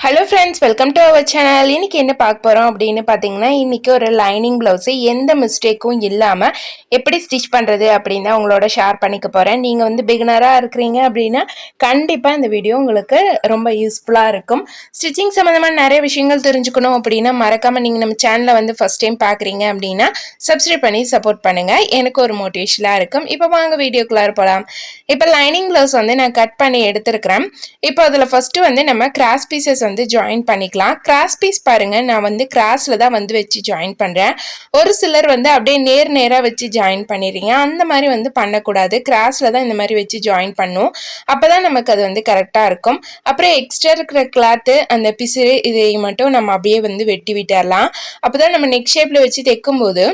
Hello friends welcome to our channel இன்னைக்கு என்ன பார்க்க போகிறோம் அப்படின்னு பார்த்தீங்கன்னா இன்றைக்கி ஒரு லைனிங் ப்ளவுஸு எந்த மிஸ்டேக்கும் இல்லாமல் எப்படி ஸ்டிச் பண்ணுறது அப்படின்னு தான் உங்களோட ஷேர் பண்ணிக்க போகிறேன் நீங்கள் வந்து பிகினராக இருக்கிறீங்க அப்படின்னா கண்டிப்பாக இந்த வீடியோ உங்களுக்கு ரொம்ப யூஸ்ஃபுல்லாக இருக்கும். ஸ்டிச்சிங் சம்மந்தமாக நிறைய விஷயங்கள் தெரிஞ்சுக்கணும் அப்படின்னா மறக்காமல் நீங்கள் நம்ம சேனலை வந்து ஃபஸ்ட் டைம் பார்க்குறீங்க அப்படின்னா சப்ஸ்கிரைப் பண்ணி சப்போர்ட் பண்ணுங்கள் எனக்கு ஒரு மோட்டிவேஷனாக இருக்கும். இப்போ வாங்க வீடியோக்குள்ளார போகலாம் இப்போ லைனிங் ப்ளவுஸ் வந்து நான் கட் பண்ணி எடுத்துருக்குறேன். இப்போ அதில் ஃபஸ்ட்டு வந்து நம்ம கிராஸ் பீசஸ் வந்து ஜாயின் பண்ணிக்கலாம். கிராஸ் பீஸ் பாருங்கள் நான் வந்து கிராஸில் தான் வந்து வச்சு ஜாயின் பண்ணுறேன் ஒரு சிலர் வந்து அப்படியே நேர் நேராக வச்சு ஜாயின் பண்ணிடுறீங்க. அந்த மாதிரி வந்து பண்ணக்கூடாது. கிராஸில் தான் இந்த மாதிரி வச்சு ஜாயின் பண்ணும். அப்போ தான் நமக்கு அது வந்து கரெக்டாக இருக்கும். அப்புறம் எக்ஸ்ட்ரா இருக்கிற கிளாத்து அந்த பிசுறு இதை மட்டும் நம்ம அப்படியே வந்து வெட்டி விட்டுறலாம். அப்போதான் நம்ம நெக் ஷேப்பில் வச்சு தைக்கும்போது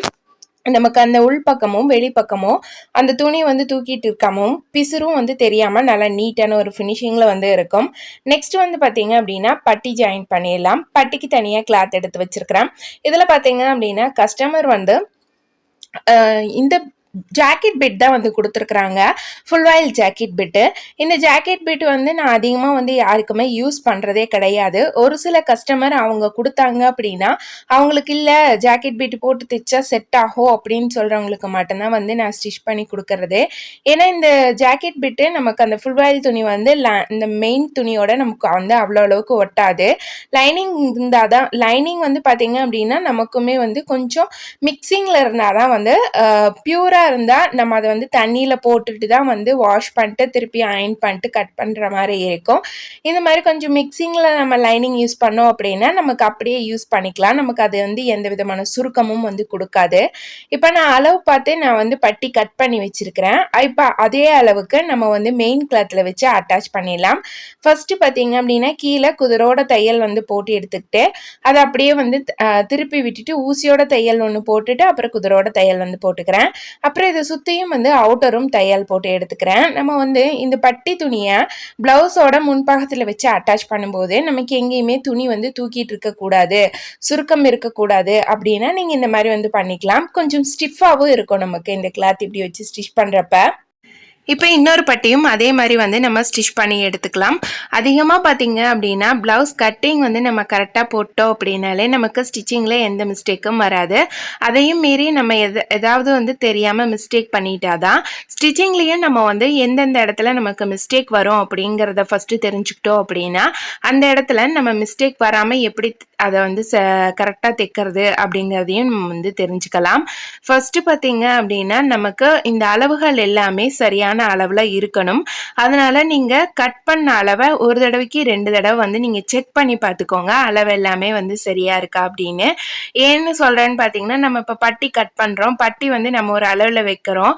நமக்கு அந்த உள்பக்கமும் வெளிப்பக்கமும் அந்த துணி வந்து தூக்கிட்டு இருக்காமும் பிசுரும் வந்து தெரியாமல் நல்லா நீட்டான ஒரு ஃபினிஷிங்கில் வந்து இருக்கும். நெக்ஸ்ட் வந்து பார்த்தீங்க அப்படின்னா பட்டி ஜாயின் பண்ணிடலாம். பட்டிக்கு தனியாக கிளாத் எடுத்து வச்சுருக்கிறேன். இதில் பார்த்தீங்க அப்படின்னா கஸ்டமர் வந்து இந்த ஜாக்கெட் பிட் தான் வந்து கொடுத்துருக்குறாங்க. ஃபுல் வாயில் ஜாக்கெட் பிட்டு இந்த ஜாக்கெட் பிட் வந்து நான் அதிகமாக வந்து யாருக்குமே யூஸ் பண்ணுறதே கிடையாது. ஒரு சில கஸ்டமர் அவங்க கொடுத்தாங்க அப்படின்னா அவங்களுக்கு இல்லை ஜாக்கெட் பிட் போட்டு தைச்சா செட் ஆகும் அப்படின்னு சொல்கிறவங்களுக்கு மட்டும்தான் வந்து நான் ஸ்டிச் பண்ணி கொடுக்கறது. ஏன்னா இந்த ஜாக்கெட் பிட்டு நமக்கு அந்த ஃபுல் வாயில் துணி வந்து இந்த மெயின் துணியோட நமக்கு வந்து அவ்வளோ அளவுக்கு ஒட்டாது. லைனிங் இருந்தால் தான் லைனிங் வந்து பார்த்தீங்க அப்படின்னா நமக்குமே வந்து கொஞ்சம் மிக்சிங்கில் இருந்தால் தான் வந்து பியூராக இருந்தால் நம்ம அதை வந்து தண்ணியில் போட்டுட்டு தான் வந்து வாஷ் பண்ணிட்டு திருப்பி அயன் பண்ணிட்டு கட் பண்ணுற மாதிரி இருக்கும். இந்த மாதிரி கொஞ்சம் மிக்சிங்கில் நம்ம லைனிங் யூஸ் பண்ணோம் அப்படின்னா நமக்கு அப்படியே யூஸ் பண்ணிக்கலாம். நமக்கு அது வந்து எந்த விதமான சுருக்கமும் வந்து கொடுக்காது. இப்போ நான் அளவு பார்த்து நான் வந்து பட்டி கட் பண்ணி வச்சுருக்கிறேன். இப்போ அதே அளவுக்கு நம்ம வந்து மெயின் கிளாத்தில் வச்சு அட்டாச் பண்ணிடலாம். ஃபஸ்ட்டு பார்த்தீங்க அப்படின்னா கீழே குதிரோட தையல் வந்து போட்டு எடுத்துக்கிட்டு அதை அப்படியே வந்து திருப்பி விட்டுட்டு ஊசியோட தையல் ஒன்று போட்டுட்டு அப்புறம் குதிரோட தையல் வந்து போட்டுக்கிறேன். அப்புறம் இதை சுற்றியும் வந்து அவுட்டரும் தையல் போட்டு எடுத்துக்கிறேன். நம்ம வந்து இந்த பட்டி துணியை ப்ளவுஸோட முன்பாகத்தில் வச்சு அட்டாச் பண்ணும்போது நமக்கு எங்கேயுமே துணி வந்து தூக்கிட்டு இருக்கக்கூடாது சுருக்கம் இருக்கக்கூடாது அப்படின்னா நீங்கள் இந்த மாதிரி வந்து பண்ணிக்கலாம். கொஞ்சம் ஸ்டிஃபாகவும் இருக்கும் நமக்கு. இந்த கிளாத் இப்படி வச்சு ஸ்டிச் பண்ணுறப்ப இப்போ இன்னொரு பட்டியும் அதே மாதிரி வந்து நம்ம ஸ்டிச் பண்ணி எடுத்துக்கலாம். அதிகமாக பார்த்தீங்க அப்படின்னா ப்ளவுஸ் கட்டிங் வந்து நம்ம கரெக்டாக போட்டோம் அப்படின்னாலே நமக்கு ஸ்டிச்சிங்கில் எந்த மிஸ்டேக்கும் வராது. அதையும் மீறி நம்ம எது ஏதாவது வந்து தெரியாமல் மிஸ்டேக் பண்ணிட்டா தான் ஸ்டிச்சிங்லேயும் நம்ம வந்து எந்தெந்த இடத்துல நமக்கு மிஸ்டேக் வரும் அப்படிங்கிறத ஃபஸ்ட்டு தெரிஞ்சுக்கிட்டோம் அப்படின்னா அந்த இடத்துல நம்ம மிஸ்டேக் வராமல் எப்படி அதை வந்து ச கரெக்டாக தைக்கிறது அப்படிங்கிறதையும் நம்ம வந்து தெரிஞ்சுக்கலாம். ஃபஸ்ட்டு பார்த்தீங்க அப்படின்னா நமக்கு இந்த அளவுகள் எல்லாமே சரியான கரெக்டான அளவில் இருக்கணும். அதனால் நீங்கள் கட் பண்ண அளவை ஒரு தடவைக்கு ரெண்டு தடவை வந்து நீங்கள் செக் பண்ணி பார்த்துக்கோங்க. அளவு எல்லாமே வந்து சரியாக இருக்கா அப்படின்னு. ஏன்னு சொல்கிறேன்னு பார்த்தீங்கன்னா நம்ம இப்போ பட்டி கட் பண்ணுறோம் பட்டி வந்து நம்ம ஒரு அளவில் வைக்கிறோம்.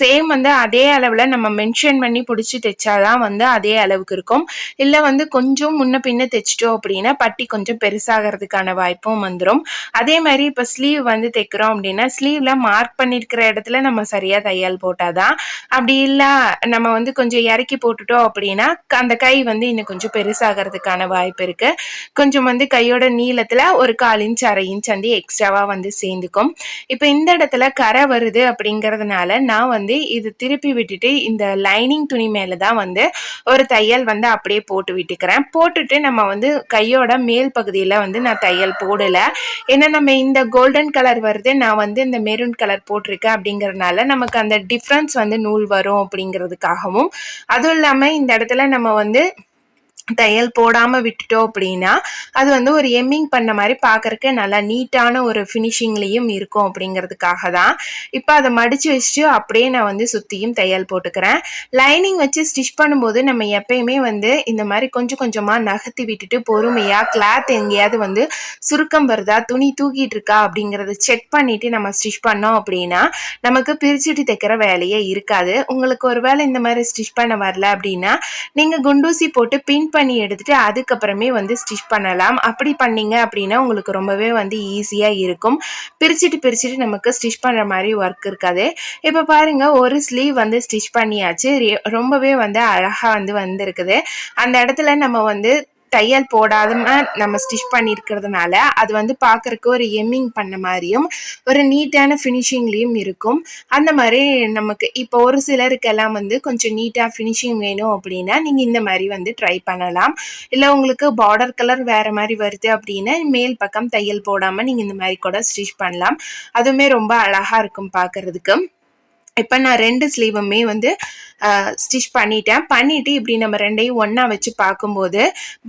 சேம் வந்து அதே அளவில் நம்ம மென்ஷன் பண்ணி பிடிச்சி தைச்சாதான் வந்து அதே அளவுக்கு இருக்கும். இல்லை வந்து கொஞ்சம் முன்ன பின்ன தைச்சிட்டோம் அப்படின்னா பட்டி கொஞ்சம் பெருசாகிறதுக்கான வாய்ப்பும் வந்துடும் அதே மாதிரி இப்போ ஸ்லீவ் வந்து தைக்கிறோம் அப்படின்னா ஸ்லீவ்ல மார்க் பண்ணியிருக்கிற இடத்துல நம்ம சரியாக தையல் போட்டாதான் அப்படி இல்லை இல்லை நம்ம வந்து கொஞ்சம் இறக்கி போட்டுட்டோம் அப்படின்னா அந்த கை வந்து இன்னும் கொஞ்சம் பெருசாகிறதுக்கான வாய்ப்பு இருக்கு. கொஞ்சம் வந்து கையோட நீளத்துல ஒரு கால் இன்ச் அரை இன்ச் வந்து எக்ஸ்ட்ராவா வந்து சேர்ந்துக்கும். இப்போ இந்த இடத்துல கரை வருது அப்படிங்கிறதுனால நான் வந்து இது திருப்பி விட்டுட்டு இந்த லைனிங் துணி மேலே தான் வந்து ஒரு தையல் வந்து அப்படியே போட்டு விட்டுக்கிறேன். போட்டுட்டு நம்ம வந்து கையோட மேல் பகுதியில் வந்து நான் தையல் போடலை. ஏன்னா நம்ம இந்த கோல்டன் கலர் வருது. நான் வந்து இந்த மெரூன் கலர் போட்டிருக்கேன் அப்படிங்கிறதுனால நமக்கு அந்த டிஃப்ரென்ஸ் வந்து நூல் வரும் அப்படிங்கிறதுக்காகவும். அதுவும் இல்லாமல் இந்த இடத்துல நம்ம வந்து தையல் போடாமல் விட்டுட்டோம் அப்படின்னா அது வந்து ஒரு எம்மிங் பண்ண மாதிரி பார்க்குறக்கு நல்லா நீட்டான ஒரு ஃபினிஷிங்லேயும் இருக்கும் அப்படிங்கிறதுக்காக தான். இப்போ அதை மடித்து வச்சுட்டு அப்படியே நான் வந்து சுற்றியும் தையல் போட்டுக்கிறேன். லைனிங் வச்சு ஸ்டிச் பண்ணும்போது நம்ம எப்பயுமே வந்து இந்த மாதிரி கொஞ்சம் கொஞ்சமாக நகர்த்தி விட்டுட்டு பொறுமையாக கிளாத் எங்கேயாவது வந்து சுருக்கம் வருதா துணி தூக்கிட்டு இருக்கா அப்படிங்கிறத செக் பண்ணிவிட்டு நம்ம ஸ்டிச் பண்ணோம் அப்படின்னா நமக்கு பிரிச்சுட்டு தைக்கிற வேலையே இருக்காது. உங்களுக்கு ஒரு வேளை இந்த மாதிரி ஸ்டிச் பண்ண வரல அப்படின்னா நீங்கள் குண்டூசி போட்டு பின் பண்ணி எடுத்துட்டு அதுக்கப்புறமே வந்து ஸ்டிச் பண்ணலாம். அப்படி பண்ணீங்க அப்படின்னா உங்களுக்கு ரொம்பவே வந்து ஈஸியாக இருக்கும். பிரிச்சுட்டு பிரிச்சுட்டு நமக்கு ஸ்டிச் பண்ணுற மாதிரி ஒர்க் இருக்காது. இப்போ பாருங்கள் ஒரு ஸ்லீவ் வந்து ஸ்டிச் பண்ணியாச்சு. ரொம்பவே வந்து அழகாக வந்து வந்திருக்குது. அந்த இடத்துல நம்ம வந்து தையல் போடாதம நம்ம ஸ்டிச் பண்ணியிருக்கிறதுனால அது வந்து பார்க்குறக்கு ஒரு எம்மிங் பண்ண மாதிரியும் ஒரு நீட்டான ஃபினிஷிங்லேயும் இருக்கும். அந்த மாதிரி நமக்கு இப்போ ஒரு சிலருக்கெல்லாம் வந்து கொஞ்சம் நீட்டாக ஃபினிஷிங் வேணும் அப்படின்னா நீங்கள் இந்த மாதிரி வந்து ட்ரை பண்ணலாம். இல்லை உங்களுக்கு பார்டர் கலர் வேறு மாதிரி வருது அப்படின்னா மேல் பக்கம் தையல் போடாமல் நீங்கள் இந்த மாதிரி கூட ஸ்டிச் பண்ணலாம். அதுவுமே ரொம்ப அழகாக இருக்கும் பார்க்குறதுக்கு. இப்போ நான் ரெண்டு ஸ்லீவுமே வந்து ஸ்டிச் பண்ணிட்டேன். பண்ணிவிட்டு இப்படி நம்ம ரெண்டையும் ஒன்றா வச்சு பார்க்கும்போது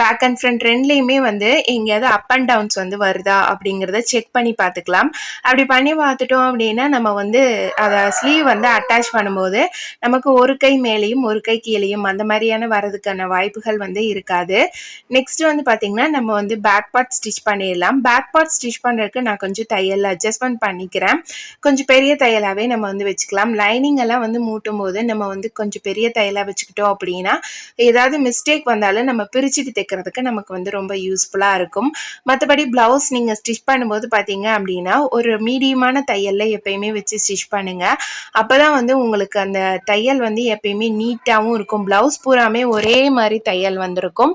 பேக் அண்ட் ஃப்ரண்ட் ரெண்டுலேயுமே வந்து எங்கேயாவது அப் அண்ட் டவுன்ஸ் வந்து வருதா அப்படிங்கிறத செக் பண்ணி பார்த்துக்கலாம். அப்படி பண்ணி பார்த்துட்டோம் அப்படின்னா நம்ம வந்து அதை ஸ்லீவ் வந்து அட்டாச் பண்ணும்போது நமக்கு ஒரு கை மேலேயும் ஒரு கை கீழேயும் அந்த மாதிரியான வரதுக்கான வாய்ப்புகள் வந்து இருக்காது. நெக்ஸ்ட் வந்து பார்த்திங்கன்னா நம்ம வந்து பேக் பார்ட் ஸ்டிச் பண்ணிடலாம். பேக் பார்ட் ஸ்டிச் பண்ணுறதுக்கு நான் கொஞ்சம் தையல் அட்ஜஸ்ட்மெண்ட் பண்ணிக்கிறேன். கொஞ்சம் பெரிய தையலாகவே நம்ம வந்து வச்சுக்கலாம். லைனிங் எல்லாம் வந்து மூட்டும் போது நம்ம வந்து கொஞ்சம் பெரிய தையலாக வச்சுக்கிட்டோம் அப்படின்னா ஏதாவது மிஸ்டேக் வந்தாலும் நம்ம பிரிச்சுட்டு தைக்கிறதுக்கு நமக்கு வந்து ரொம்ப யூஸ்ஃபுல்லாக இருக்கும். மற்றபடி ப்ளவுஸ் நீங்கள் ஸ்டிச் பண்ணும்போது பார்த்தீங்க அப்படின்னா ஒரு மீடியமான தையலில் எப்பயுமே வச்சு ஸ்டிச் பண்ணுங்கள் அப்போ தான் வந்து உங்களுக்கு அந்த தையல் வந்து எப்பயுமே நீட்டாகவும் இருக்கும். ப்ளவுஸ் பூராமே ஒரே மாதிரி தையல் வந்திருக்கும்.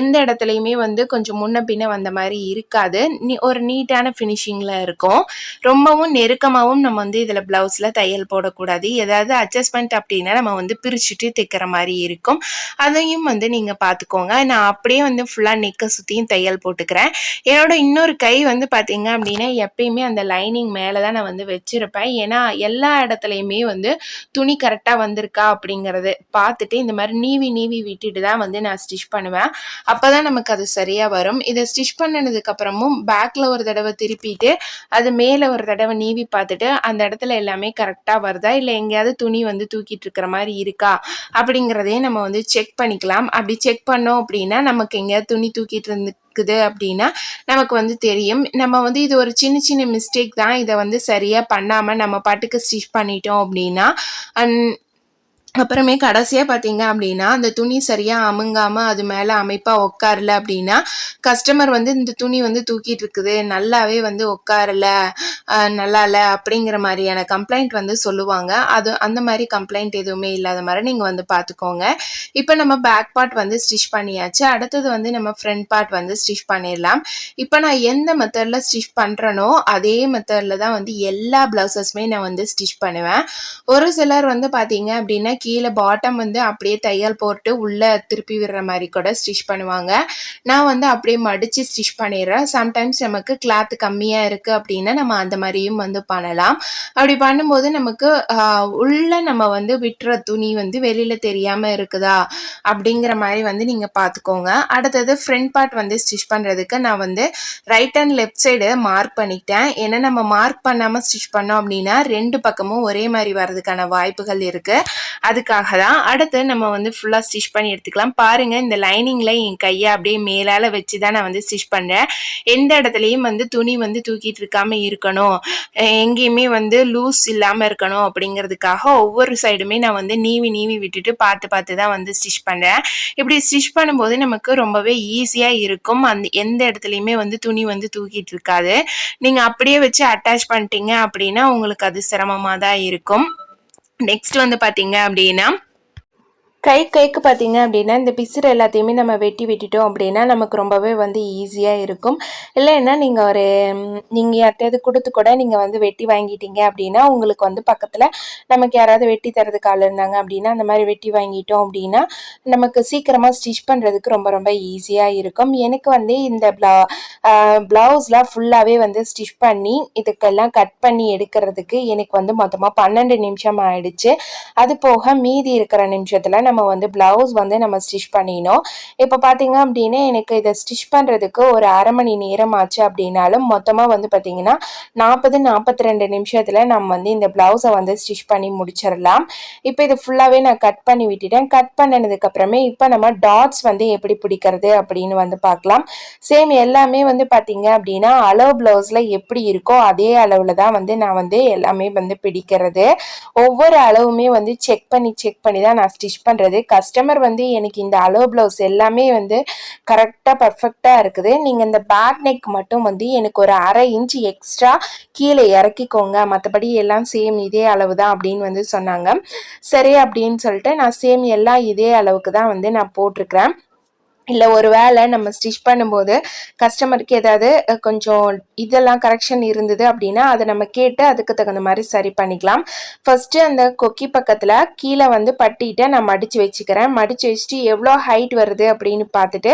எந்த இடத்துலையுமே வந்து கொஞ்சம் முன்ன பின்ன வந்த மாதிரி இருக்காது. ஒரு நீட்டான ஃபினிஷிங்கில் இருக்கும். ரொம்பவும் நெருக்கமாகவும் நம்ம வந்து இதில் ப்ளவுஸில் தையல் போடக்கூடாது. ஏதாவது அட்ஜஸ்ட்மெண்ட் அப்படின்னா நம்ம வந்து பிரிச்சுட்டு தைக்கிற மாதிரி இருக்கும். அதையும் வந்து நீங்கள் பார்த்துக்கோங்க நான் அப்படியே வந்து ஃபுல்லாக நெக்கை சுற்றியும் தையல் போட்டுக்கிறேன். என்னோட இன்னொரு கை வந்து பார்த்தீங்க அப்படின்னா எப்பயுமே அந்த லைனிங் மேலே தான் நான் வந்து வச்சுருப்பேன். ஏன்னா எல்லா இடத்துலையுமே வந்து துணி கரெக்டாக வந்திருக்கா அப்படிங்கிறது பார்த்துட்டு இந்த மாதிரி நீவி நீவி விட்டுட்டு தான் வந்து நான் ஸ்டிச் பண்ணுவேன். அப்போ தான் நமக்கு அது சரியாக வரும். இதை ஸ்டிச் பண்ணதுக்கப்புறமும் பேக்கில் ஒரு தடவை திருப்பிட்டு அது மேலே ஒரு தடவை நீவி பார்த்துட்டு அந்த இடத்துல எல்லாமே கரெக்டாக வருதா இல்லை எங்கேயாவது துணி வந்து தூக்கிட்டு இருக்கிற மாதிரி இருக்கா? அப்படிங்கிறதையும் நம்ம வந்து செக் பண்ணிக்கலாம். அப்படி செக் பண்ணோம் அப்படின்னா நமக்கு எங்கேயாவது துணி தூக்கிட்டு இருந்து இருக்குது அப்படின்னா நமக்கு வந்து தெரியும். நம்ம வந்து இது ஒரு சின்ன சின்ன மிஸ்டேக் தான். இதை வந்து சரியாக பண்ணாமல் நம்ம பாட்டுக்கு ஸ்டிச் பண்ணிட்டோம் அப்படின்னா அப்புறமே கடைசியாக பார்த்தீங்க அப்படின்னா அந்த துணி சரியாக அமுங்காமல் அது மேலே அமைப்பாக உட்காரல அப்படின்னா கஸ்டமர் வந்து இந்த துணி வந்து தூக்கிட்டு இருக்குது நல்லாவே வந்து உட்காரல நல்லா இல்லை அப்படிங்கிற மாதிரியான கம்ப்ளைண்ட் வந்து சொல்லுவாங்க. அது அந்த மாதிரி கம்ப்ளைண்ட் எதுவுமே இல்லாத மாதிரி நீங்கள் வந்து பார்த்துக்கோங்க இப்போ நம்ம பேக் பார்ட் வந்து ஸ்டிச் பண்ணியாச்சு. அடுத்தது வந்து நம்ம ஃப்ரண்ட் பார்ட் வந்து ஸ்டிச் பண்ணிடலாம். இப்போ நான் எந்த மெத்தடில் ஸ்டிச் பண்ணுறனோ அதே மெத்தடில் தான் வந்து எல்லா ப்ளவுசஸுமே நான் வந்து ஸ்டிச் பண்ணுவேன். ஒரு சிலர் வந்து பார்த்தீங்க அப்படின்னா கீழே பாட்டம் வந்து அப்படியே தையல் போட்டு உள்ளே திருப்பி விடுற மாதிரி கூட ஸ்டிச் பண்ணுவாங்க. நான் வந்து அப்படியே மடித்து ஸ்டிச் பண்ணிடுறேன். சம்டைம்ஸ் நமக்கு கிளாத் கம்மியாக இருக்குது அப்படின்னா நம்ம அந்த மாதிரியும் வந்து பண்ணலாம். அப்படி பண்ணும்போது நமக்கு உள்ளே நம்ம வந்து விட்டுற துணி வந்து வெளியில் தெரியாமல் இருக்குதா அப்படிங்கிற மாதிரி வந்து நீங்கள் பார்த்துக்கோங்க அடுத்தது ஃப்ரண்ட் பார்ட் வந்து ஸ்டிச் பண்ணுறதுக்கு நான் வந்து right and left side mark பண்ணிக்கிட்டேன். ஏன்னா நம்ம மார்க் பண்ணாமல் ஸ்டிச் பண்ணோம் அப்படின்னா ரெண்டு பக்கமும் ஒரே மாதிரி வர்றதுக்கான வாய்ப்புகள் இருக்குது அதுக்காக தான் அடுத்து நம்ம வந்து ஃபுல்லாக ஸ்டிச் பண்ணி எடுத்துக்கலாம். பாருங்கள் இந்த லைனிங்கில் என் கையை அப்படியே மேலால் வச்சு தான் நான் வந்து ஸ்டிச் பண்ணுறேன் எந்த இடத்துலையும் வந்து துணி வந்து தூக்கிட்டு இருக்காமல் இருக்கணும். எங்கேயுமே வந்து லூஸ் இல்லாமல் இருக்கணும் அப்படிங்கிறதுக்காக ஒவ்வொரு சைடுமே நான் வந்து நீவி நீவி விட்டுட்டு பார்த்து பார்த்து தான் வந்து ஸ்டிச் பண்ணுறேன் இப்படி ஸ்டிச் பண்ணும்போது நமக்கு ரொம்பவே ஈஸியாக இருக்கும். அந்த எந்த இடத்துலையுமே வந்து துணி வந்து தூக்கிட்டு இருக்காது. நீங்கள் அப்படியே வச்சு அட்டாச் பண்ணிட்டீங்க அப்படின்னா உங்களுக்கு அது சிரமமாக தான் இருக்கும். நெக்ஸ்ட் வந்து பார்த்தீங்க அப்படின்னா கை கைக்கு பார்த்தீங்க அப்படின்னா இந்த பிசுறு எல்லாத்தையுமே நம்ம வெட்டி விட்டுட்டோம் அப்படின்னா நமக்கு ரொம்பவே வந்து ஈஸியாக இருக்கும். இல்லைன்னா நீங்கள் ஒரு நீங்கள் யார்த்தையாவது கொடுத்து கூட நீங்கள் வந்து வெட்டி வாங்கிட்டீங்க அப்படின்னா உங்களுக்கு வந்து பக்கத்தில் நமக்கு யாராவது வெட்டி தரதுக்கு ஆள் இருந்தாங்க அப்படின்னா அந்த மாதிரி வெட்டி வாங்கிட்டோம் அப்படின்னா நமக்கு சீக்கிரமாக ஸ்டிச் பண்ணுறதுக்கு ரொம்ப ரொம்ப ஈஸியாக இருக்கும். எனக்கு வந்து இந்த ப்ளா ப்ளவுஸ்லாம் ஃபுல்லாகவே வந்து ஸ்டிச் பண்ணி இதுக்கெல்லாம் கட் பண்ணி எடுக்கிறதுக்கு எனக்கு வந்து மொத்தமாக பன்னெண்டு நிமிஷம் ஆயிடுச்சு. அது போக மீதி இருக்கிற நிமிஷத்தில் நம்ம நம்ம வந்து ப்ளவுஸ் வந்து நம்ம ஸ்டிச் பண்ணினோம். இப்போ பார்த்தீங்க அப்படின்னா எனக்கு இதை ஸ்டிச் பண்ணுறதுக்கு ஒரு அரை மணி நேரம் ஆச்சு அப்படின்னாலும் மொத்தமாக வந்து பார்த்தீங்கன்னா நாற்பது நாற்பத்தி ரெண்டு நிமிஷத்தில் நம்ம வந்து இந்த ப்ளவுஸை வந்து ஸ்டிச் பண்ணி முடிச்சிடலாம். இப்போ இது ஃபுல்லாகவே நான் கட் பண்ணி விட்டுட்டேன். கட் பண்ணினதுக்கப்புறமே இப்போ நம்ம டாட்ஸ் வந்து எப்படி பிடிக்கிறது அப்படின்னு வந்து பார்க்கலாம். சேம் எல்லாமே வந்து பார்த்தீங்க அப்படின்னா அளவு ப்ளவுஸில் எப்படி இருக்கோ அதே அளவில் தான் வந்து நான் வந்து எல்லாமே வந்து பிடிக்கிறது. ஒவ்வொரு அளவுமே வந்து செக் பண்ணி செக் பண்ணி தான் நான் ஸ்டிச் பண்ண பண்ணுறது கஸ்டமர் வந்து எனக்கு இந்த அலோ ப்ளவுஸ் எல்லாமே வந்து கரெக்டாக பர்ஃபெக்டாக இருக்குது. நீங்கள் இந்த பேக் நெக் மட்டும் வந்து எனக்கு ஒரு அரை இன்ச் எக்ஸ்ட்ரா கீழே இறக்கிக்கோங்க. மற்றபடி எல்லாம் சேம் இதே அளவு தான் அப்படின்னு வந்து சொன்னாங்க. சரி அப்படின்னு சொல்லிட்டு நான் சேம் எல்லாம் இதே அளவுக்கு தான் வந்து நான் போட்டிருக்கிறேன். இல்லை ஒரு வேளை நம்ம ஸ்டிச் பண்ணும்போது கஸ்டமருக்கு ஏதாவது கொஞ்சம் இதெல்லாம் கரெக்ஷன் இருந்தது அப்படின்னா அதை நம்ம கேட்டு அதுக்கு தகுந்த மாதிரி சரி பண்ணிக்கலாம். ஃபஸ்ட்டு அந்த கொக்கி பக்கத்தில் கீழே வந்து பட்டிகிட்ட நான் மடித்து வச்சுக்கிறேன். மடித்து வச்சுட்டு எவ்வளோ ஹைட் வருது அப்படின்னு பார்த்துட்டு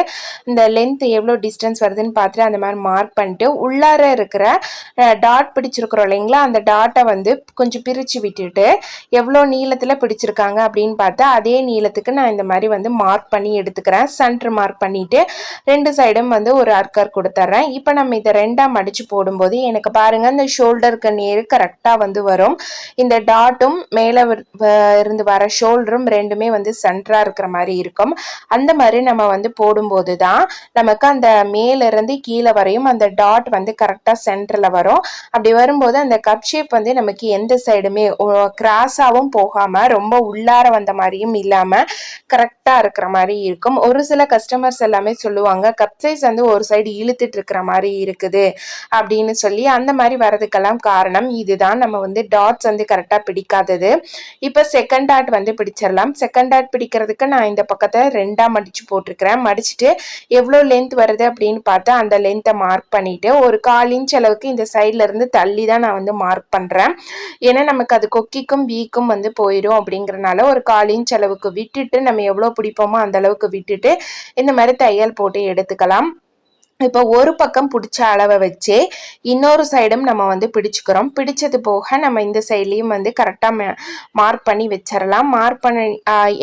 இந்த லென்த் எவ்வளோ டிஸ்டன்ஸ் வருதுன்னு பார்த்துட்டு அந்த மாதிரி மார்க் பண்ணிட்டு உள்ளார இருக்கிற டாட் பிடிச்சிருக்கிறோம் இல்லைங்களா? அந்த டாட்டை வந்து கொஞ்சம் பிரித்து விட்டுட்டு எவ்வளோ நீளத்தில் பிடிச்சிருக்காங்க அப்படின்னு பார்த்தா அதே நீளத்துக்கு நான் இந்த மாதிரி வந்து மார்க் பண்ணி எடுத்துக்கிறேன். சென்ட்ரு மார்க் பண்ணிட்டு ரெண்டு சைடும் வந்து ஒரு அர்க்கர் கொடுத்துட்றேன் இப்போ நம்ம இதை ரெண்டாக மடித்து போடும்போது எனக்கு பாருங்க இந்த ஷோல்டருக்கு நேர் கரெக்டாக வந்து வரும். இந்த டாட்டும் மேலே இருந்து வர ஷோல்டரும் ரெண்டுமே வந்து சென்டராக இருக்கிற மாதிரி இருக்கும். அந்த மாதிரி நம்ம வந்து போடும்போது தான் நமக்கு அந்த மேலிருந்து கீழே வரையும் அந்த டாட் வந்து கரெக்டாக சென்டரில் வரும். அப்படி வரும்போது அந்த கப் ஷேப் வந்து நமக்கு எந்த சைடுமே கிராஸாகவும் போகாமல் ரொம்ப உள்ளார வந்த மாதிரியும் இல்லாமல் கரெக்டாக இருக்கிற மாதிரி இருக்கும். ஒரு சில கஸ்டமர் கஸ்டமர்ஸ் எல்லாமே சொல்லுவாங்க கப் சைஸ் வந்து ஒரு சைடு இழுத்துட்டு இருக்கிற மாதிரி இருக்குது அப்படின்னு சொல்லி அந்த மாதிரி வரதுக்கெல்லாம் காரணம் இதுதான். நம்ம வந்து டாட்ஸ் வந்து கரெக்டாக பிடிக்காதது. இப்போ செகண்ட் டாட் வந்து பிடிச்சிடலாம் செகண்ட் டாட் பிடிக்கிறதுக்கு நான் இந்த பக்கத்தை ரெண்டாக மடித்து போட்டிருக்கிறேன். மடிச்சுட்டு எவ்வளோ லென்த் வருது அப்படின்னு பார்த்தா அந்த லென்த்தை மார்க் பண்ணிவிட்டு ஒரு கால் இன்ச் அளவுக்கு இந்த சைடில் இருந்து தள்ளி தான் நான் வந்து மார்க் பண்ணுறேன் ஏன்னா நமக்கு அது கொக்கிக்கும் வீக்கும் வந்து போயிடும் அப்படிங்கிறனால ஒரு கால் இன்ச் அளவுக்கு விட்டுட்டு நம்ம எவ்வளோ பிடிப்போமோ அந்த அளவுக்கு விட்டுட்டு இந்த மாதிரி தையல் போட்டு எடுத்துக்கலாம். இப்போ ஒரு பக்கம் பிடிச்ச அளவை வச்சு இன்னொரு சைடும் நம்ம வந்து பிடிச்சிக்கிறோம். பிடிச்சது போக நம்ம இந்த சைட்லேயும் வந்து கரெக்டாக மார்க் பண்ணி வச்சிடலாம் மார்க் பண்ணி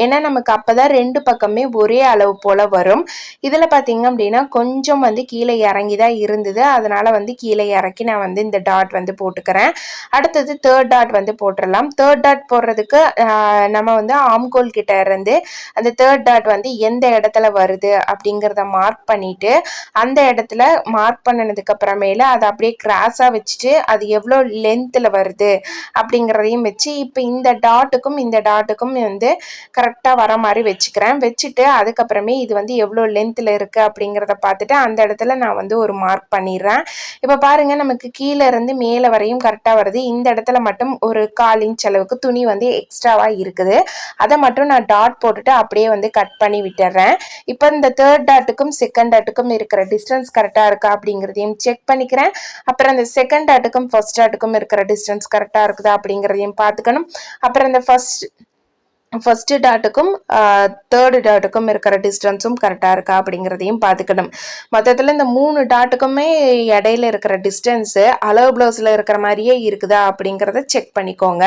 ஏன்னா நமக்கு அப்போ தான் ரெண்டு பக்கமே ஒரே அளவு போல் வரும். இதில் பார்த்தீங்க அப்படின்னா கொஞ்சம் வந்து கீழே இறங்கி தான் இருந்தது. அதனால் வந்து கீழே இறக்கி நான் வந்து இந்த டாட் வந்து போட்டுக்கிறேன். அடுத்தது தேர்ட் டாட் வந்து போட்டுடலாம் தேர்ட் டாட் போடுறதுக்கு நம்ம வந்து ஆம்கோல் கிட்ட இருந்து அந்த தேர்ட் டாட் வந்து எந்த இடத்துல வருது அப்படிங்கிறத மார்க் பண்ணிவிட்டு அந்த இடத்துல மார்க் பண்ணினதுக்கு அப்புறமேல அதை அப்படியே கிராஸாக வச்சுட்டு அது எவ்வளோ லென்த்தில் வருது அப்படிங்கிறதையும் வச்சு இப்போ இந்த டாட்டுக்கும் இந்த டாட்டுக்கும் வந்து கரெக்டாக வர மாதிரி வச்சுக்கிறேன். வச்சுட்டு அதுக்கப்புறமே இது வந்து எவ்வளோ லென்த்தில் இருக்குது அப்படிங்கிறத பார்த்துட்டு அந்த இடத்துல நான் வந்து ஒரு மார்க் பண்ணிடுறேன். இப்போ பாருங்கள் நமக்கு கீழே இருந்து மேலே வரையும் கரெக்டாக வருது. இந்த இடத்துல மட்டும் ஒரு கால் இன்ச் அளவுக்கு துணி வந்து எக்ஸ்ட்ராவாக இருக்குது. அதை மட்டும் நான் டாட் போட்டுட்டு அப்படியே வந்து கட் பண்ணி விட்டுறேன் இப்போ இந்த தேர்ட் டாட்டுக்கும் செகண்ட் டாட்டுக்கும் இருக்கிற டிஸ்டன்ஸ் கரெக்டாக இருக்கா அப்படிங்கிறதையும் செக் பண்ணிக்கிறேன். அப்புறம் இந்த செகண்ட் ஆட்டுக்கும் ஃபர்ஸ்ட் ஆட்டுக்கும் இருக்கிற டிஸ்டன்ஸ் கரெக்டாக இருக்குதா அப்படிங்கிறதையும் பார்த்துக்கணும். அப்புறம் இந்த ஃபர்ஸ்ட் ஃபஸ்ட்டு டாட்டுக்கும் தேர்டு டாட்டுக்கும் இருக்கிற டிஸ்டன்ஸும் கரெக்டாக இருக்கா அப்படிங்கிறதையும் பார்த்துக்கணும். மொத்தத்தில் இந்த மூணு டாட்டுக்குமே இடையில இருக்கிற டிஸ்டன்ஸு அளவு ப்ளவுஸில் இருக்கிற மாதிரியே இருக்குதா அப்படிங்கிறத செக் பண்ணிக்கோங்க.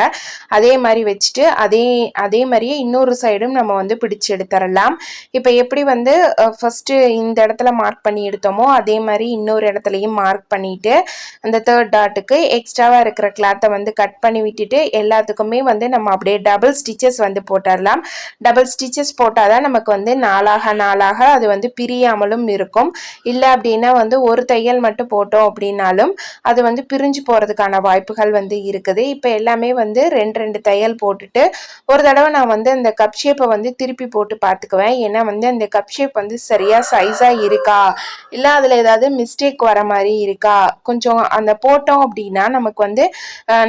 அதே மாதிரி வச்சுட்டு அதே அதே மாதிரியே இன்னொரு சைடும் நம்ம வந்து பிடிச்சு எடுத்துடலாம் இப்போ எப்படி வந்து ஃபஸ்ட்டு இந்த இடத்துல மார்க் பண்ணி எடுத்தோமோ அதே மாதிரி இன்னொரு இடத்துலையும் மார்க் பண்ணிவிட்டு அந்த தேர்ட் டாட்டுக்கு எக்ஸ்ட்ராவாக இருக்கிற கிளாத்தை வந்து கட் பண்ணி விட்டுட்டு எல்லாத்துக்குமே வந்து நம்ம அப்படியே டபுள் ஸ்டிச்சஸ் வந்து போட்டுடலாம் டபுள் ஸ்டிச்சஸ் போட்டால் தான் நமக்கு வந்து நாளாக நாளாக அது வந்து பிரியாமலும் இருக்கும். இல்லை அப்படின்னா வந்து ஒரு தையல் மட்டும் போட்டோம் அப்படின்னாலும் அது வந்து பிரிஞ்சு போகிறதுக்கான வாய்ப்புகள் வந்து இருக்குது. இப்போ எல்லாமே வந்து ரெண்டு ரெண்டு தையல் போட்டுட்டு ஒரு தடவை நான் வந்து அந்த கப் ஷேப்பை வந்து திருப்பி போட்டு பார்த்துக்குவேன். ஏன்னா வந்து அந்த கப் ஷேப் வந்து சரியாக சைஸாக இருக்கா? இல்லை அதில் ஏதாவது மிஸ்டேக் வர மாதிரி இருக்கா? கொஞ்சம் அந்த போட்டோம் அப்படின்னா நமக்கு வந்து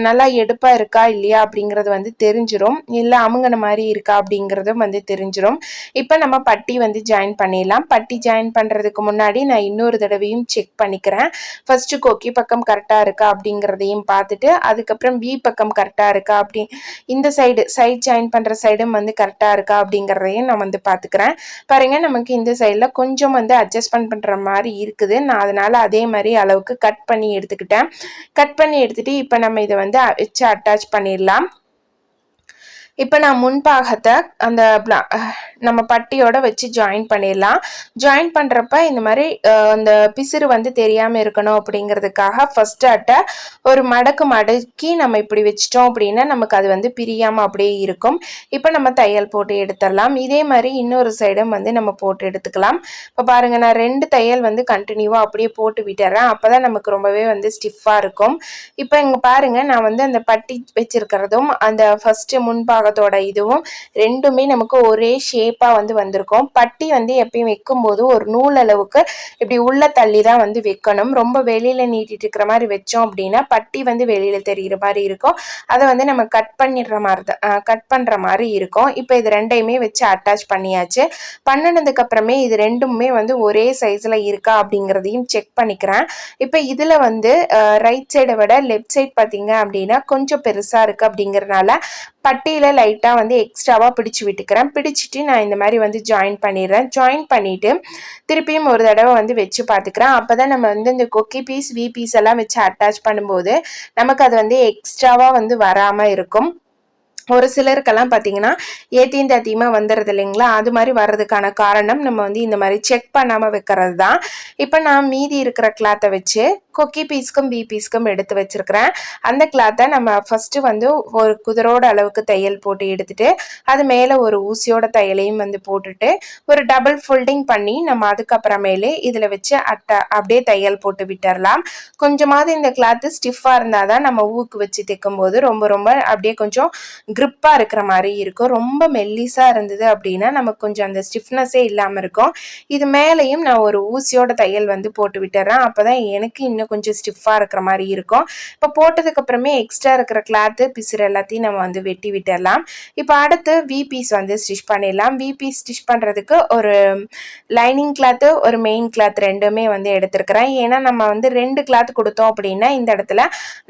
நல்லா எடுப்பாக இருக்கா இல்லையா அப்படிங்கிறது வந்து தெரிஞ்சிடும் இல்லை அமுங்கின மாதிரி இருக்கா அப்படிங்கிறதும் வந்து தெரிஞ்சிடும் இப்போ நம்ம பட்டி வந்து ஜாயின் பண்ணிடலாம். பட்டி ஜாயின் பண்ணுறதுக்கு முன்னாடி நான் இன்னொரு தடவையும் செக் பண்ணிக்கிறேன். ஃபஸ்ட்டு கொக்கி பக்கம் கரெக்டாக இருக்கா அப்படிங்கிறதையும் பார்த்துட்டு அதுக்கப்புறம் வி பக்கம் கரெக்டாக இருக்கா அப்படி இந்த சைடு சைட் ஜாயின் பண்ணுற சைடும் வந்து கரெக்டாக இருக்கா அப்படிங்கிறதையும் நான் வந்து பார்த்துக்கிறேன். பாருங்கள் நமக்கு இந்த சைடில் கொஞ்சம் வந்து அட்ஜஸ்ட்மெண்ட் பண்ணுற மாதிரி இருக்குது. நான் அதனால் அதே மாதிரி அளவுக்கு கட் பண்ணி எடுத்துக்கிட்டேன். கட் பண்ணி எடுத்துகிட்டு இப்போ நம்ம இதை வந்து வச்சு அட்டாச் பண்ணிடலாம். இப்போ நான் முன்பாகத்தை அந்த நம்ம பட்டியோட வச்சு ஜாயின் பண்ணிடலாம். ஜாயின் பண்ணுறப்ப இந்த மாதிரி அந்த பிசிறு வந்து தெரியாமல் இருக்கணும் அப்படிங்கிறதுக்காக ஃபஸ்ட்டு அட்டை ஒரு மடக்கு மடக்கி நம்ம இப்படி வச்சிட்டோம் அப்படின்னா நமக்கு அது வந்து பிரியாமல் அப்படியே இருக்கும். இப்போ நம்ம தையல் போட்டு எடுத்துடலாம். இதே மாதிரி இன்னொரு சைடும் வந்து நம்ம போட்டு எடுத்துக்கலாம். இப்போ பாருங்கள் நான் ரெண்டு தையல் வந்து கண்டினியூவாக அப்படியே போட்டு விட்டுறேன். அப்போ தான் நமக்கு ரொம்பவே வந்து ஸ்டிஃபாக இருக்கும். இப்போ இங்கே பாருங்கள் நான் வந்து அந்த பட்டி வச்சுருக்கிறதும் அந்த ஃபஸ்ட்டு முன்பாக பாகத்தோட இதுவும் ரெண்டுமே நமக்கு ஒரே ஷேப்பாக வந்து வந்திருக்கும். பட்டி வந்து எப்பயும் வைக்கும்போது ஒரு நூல் அளவுக்கு இப்படி உள்ள தள்ளி தான் வந்து வைக்கணும். ரொம்ப வெளியில் நீட்டிட்டு இருக்கிற மாதிரி வச்சோம் அப்படின்னா பட்டி வந்து வெளியில் தெரிகிற மாதிரி இருக்கும். அதை வந்து நம்ம கட் பண்ணிடுற மாதிரி தான் கட் பண்ணுற மாதிரி இருக்கும். இப்போ இது ரெண்டையுமே வச்சு அட்டாச் பண்ணியாச்சு. பண்ணினதுக்கப்புறமே இது ரெண்டுமே வந்து ஒரே சைஸில் இருக்கா அப்படிங்கிறதையும் செக் பண்ணிக்கிறேன். இப்போ இதில் வந்து ரைட் சைடை விட லெஃப்ட் சைட் பார்த்தீங்க அப்படின்னா கொஞ்சம் பெருசாக இருக்குது அப்படிங்கிறனால பட்டியில் லைட்டாக வந்து எக்ஸ்ட்ராவாக பிடிச்சி விட்டுக்கிறேன். பிடிச்சிட்டு நான் இந்த மாதிரி வந்து ஜாயின் பண்ணிடுறேன். ஜாயின் பண்ணிவிட்டு திருப்பியும் ஒரு தடவை வந்து வச்சு பார்த்துக்கிறேன். அப்போ தான் நம்ம வந்து இந்த கொக்கி பீஸ் வி பீஸ் எல்லாம் வச்சு அட்டாச் பண்ணும்போது நமக்கு அது வந்து எக்ஸ்ட்ராவாக வந்து வராமல் இருக்கும். ஒரு சிலருக்கெல்லாம் பார்த்தீங்கன்னா ஏத்தியும் தாத்தியமாக வந்துடுறது இல்லைங்களா? அது மாதிரி வர்றதுக்கான காரணம் நம்ம வந்து இந்த மாதிரி செக் பண்ணாமல் வைக்கிறது தான். இப்போ நான் மீதி இருக்கிற கிளாத்தை வச்சு கொக்கி பீஸ்க்கும் பி பீஸ்க்கும் எடுத்து வச்சிருக்கிறேன். அந்த கிளாத்தை நம்ம ஃபஸ்ட்டு வந்து ஒரு குதிரோட அளவுக்கு தையல் போட்டு எடுத்துகிட்டு அது மேலே ஒரு ஊசியோட தையலையும் வந்து போட்டுட்டு ஒரு டபுள் ஃபோல்டிங் பண்ணி நம்ம அதுக்கப்புறமேலே இதில் வச்சு அட்டை அப்படியே தையல் போட்டு விட்டுறலாம். கொஞ்சமாவது இந்த கிளாத்து ஸ்டிஃபாக இருந்தால் தான் நம்ம ஊக்கு வச்சு தைக்கும் போது ரொம்ப ரொம்ப அப்படியே கொஞ்சம் க்ரிப்பாக இருக்கிற மாதிரி இருக்கும். ரொம்ப மெல்லிஸாக இருந்தது அப்படின்னா நமக்கு கொஞ்சம் அந்த ஸ்டிஃப்னஸே இல்லாமல் இருக்கும். இது மேலேயும் நான் ஒரு ஊசியோட தையல் வந்து போட்டு விட்டுறேன். அப்போ தான் எனக்கு இன்னும் கொஞ்சம் ஸ்டிஃபாக இருக்கிற மாதிரி இருக்கும். இப்போ போட்டதுக்கப்புறமே எக்ஸ்ட்ரா இருக்கிற கிளாத்து பிசுறு எல்லாத்தையும் நம்ம வந்து வெட்டி விட்டுடலாம் இப்போ அடுத்து வி பீஸ் வந்து ஸ்டிச் பண்ணிடலாம். வி பீஸ் ஸ்டிச் பண்ணுறதுக்கு ஒரு லைனிங் கிளாத்து ஒரு மெயின் கிளாத் ரெண்டுமே வந்து எடுத்துருக்கிறேன். ஏன்னா நம்ம வந்து ரெண்டு கிளாத் கொடுத்தோம் அப்படின்னா இந்த இடத்துல